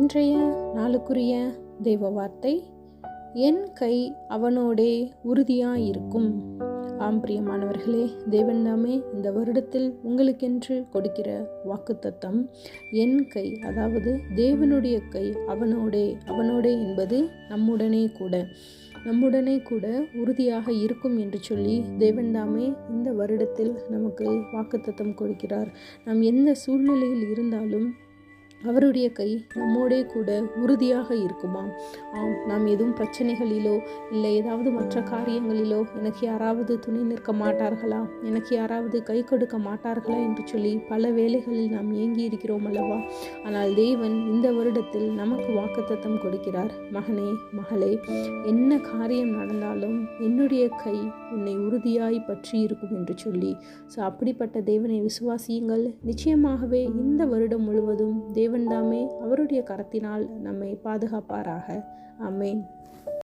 இன்றைய நாளுக்குரிய தெய்வ வார்த்தை என் கை அவனோடே உறுதியாயிருக்கும். ஆம் பிரியமானவர்களே தேவன் தாமே இந்த வருடத்தில் உங்களுக்கென்று கொடுக்கிற வாக்குத்தத்தம் என் கை அதாவது தேவனுடைய கை அவனோடே அவனோடே என்பது நம்முடனே கூட நம்முடனே கூட உறுதியாக இருக்கும் என்று சொல்லி தேவன் தாமே இந்த வருடத்தில் நமக்கு வாக்குத்தத்தம் கொடுக்கிறார். நாம் எந்த சூழ்நிலையில் இருந்தாலும் அவருடைய கை நம்மோடே கூட உறுதியாக இருக்குமாம். ஆம் நாம் எதுவும் பிரச்சனைகளிலோ இல்லை ஏதாவது மற்ற காரியங்களிலோ எனக்கு யாராவது துணை நிற்க மாட்டார்களா? எனக்கு யாராவது கை கொடுக்க மாட்டார்களா என்று சொல்லி பல வேலைகளில் நாம் ஏங்கி இருக்கிறோம் அல்லவா? ஆனால் தேவன் இந்த வருடத்தில் நமக்கு வாக்குத்தத்தம் கொடுக்கிறார். மகனே மகளே என்ன காரியம் நடந்தாலும் என்னுடைய கை உன்னை உறுதியாய் பற்றி இருக்கும் என்று சொல்லி. ஸோ அப்படிப்பட்ட தேவனை விசுவாசியுங்கள். நிச்சயமாகவே இந்த வருடம் முழுவதும் தேவ தாமே அவருடைய கரத்தினால் நம்மை பாதுகாப்பாராக. அமேன்